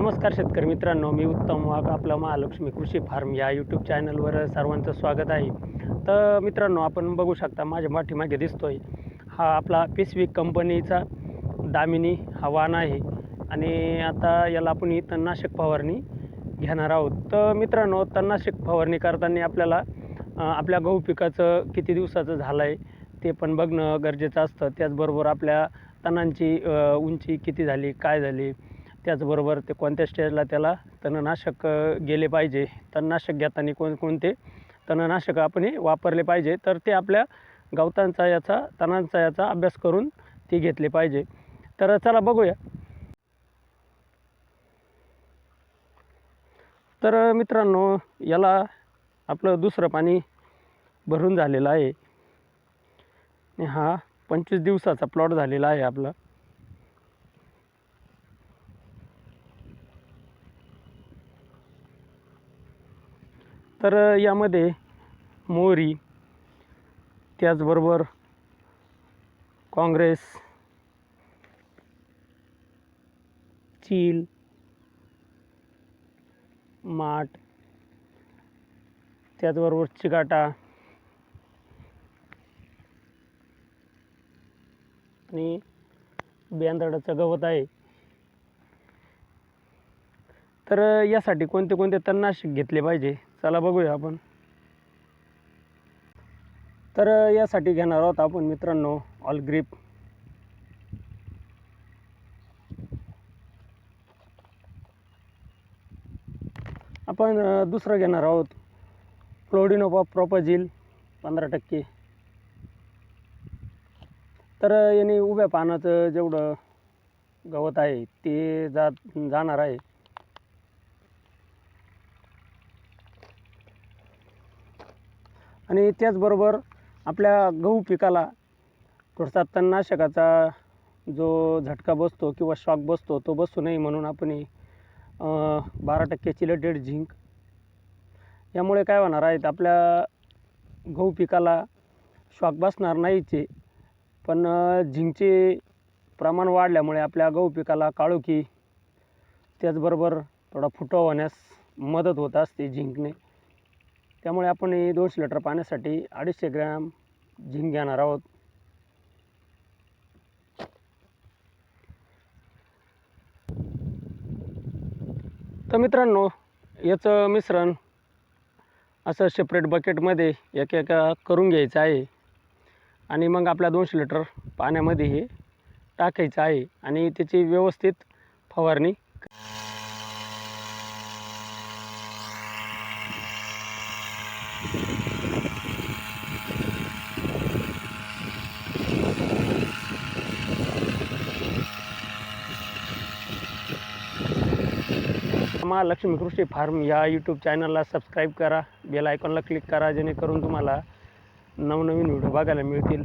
नमस्कार शेतकरी मित्रांनो मी उत्तम वाघ आपलं महालक्ष्मी कृषी फार्म या यूट्यूब चॅनलवर सर्वांचं स्वागत आहे. तर मित्रांनो आपण बघू शकता माझ्या पाठीमागे दिसतोय हा आपला पिसविक कंपनीचा दामिनी हा वाण आहे. आणि आता याला आपण ही तणनाशक फवारणी घेणार आहोत. तर मित्रांनो तणनाशक फवारणी करताना आपल्याला आपल्या गहू पिकाचं किती दिवसाचं झालं आहे ते पण बघणं गरजेचं असतं. त्याचबरोबर आपल्या तणांची उंची किती झाली काय झाली त्याचबरोबर ते कोणत्या स्टेजला त्याला तणनाशक गेले पाहिजे. तणनाशक घेताना कोणकोणते तणनाशक आपण वापरले पाहिजे. तर ते आपल्या गवतांचा याचा तणांचा याचा अभ्यास करून ते घेतले पाहिजे. तर चला बघूया. तर मित्रांनो याला आपलं दुसरं पाणी भरून झालेलं आहे. आणि हा पंचवीस दिवसाचा प्लॉट झालेला आहे आपला. तर यामध्ये मोहरी त्याचबरोबर काँग्रेस चील माठ त्याचबरोबर चिकाटा आणि बेंदडाचं गवत आहे. तर यासाठी कोणते कोणते तणनाशक घेतले पाहिजे? चला बघूया आपण. तर यासाठी घेणार आहोत आपण मित्रांनो ऑल ग्रीप आपण दुसरं घेणार आहोत क्लोडिनोपा प्रोपजिल पंधरा टक्के. तर याने उभ्या पानाचं जेवढं गवत आहे ते जात जाणार आहे. आणि त्याचबरोबर आपल्या गहू पिकाला थोडासा तणनाशकाचा जो झटका बसतो किंवा शॉक बसतो तो बसू नये म्हणून आपण बारा टक्के चिलटेड झिंक यामुळे काय होणार आहे आपल्या गहू पिकाला शॉक बसणार नाहीचे पण झिंकचे प्रमाण वाढल्यामुळे आपल्या गहू पिकाला काळोखी त्याचबरोबर थोडा फुटवा होण्यास मदत होत असते झिंकने. त्यामुळे आपण हे दोनशे लिटर पाण्यासाठी अडीचशे ग्रॅम झिंक घेणार आहोत. तर मित्रांनो याचं मिश्रण असं सेपरेट बकेटमध्ये एक एक करून घ्यायचं आहे. आणि मग आपल्या दोनशे लिटर पाण्यामध्ये हे टाकायचं आहे. आणि त्याची व्यवस्थित फवारणी मा लक्ष्मी कृषी फार्म या यूट्यूब चॅनलला सबस्क्राईब करा बेल आयकॉनला क्लिक करा जेणेकरून तुम्हाला नवनवीन व्हिडिओ बघायला मिळतील.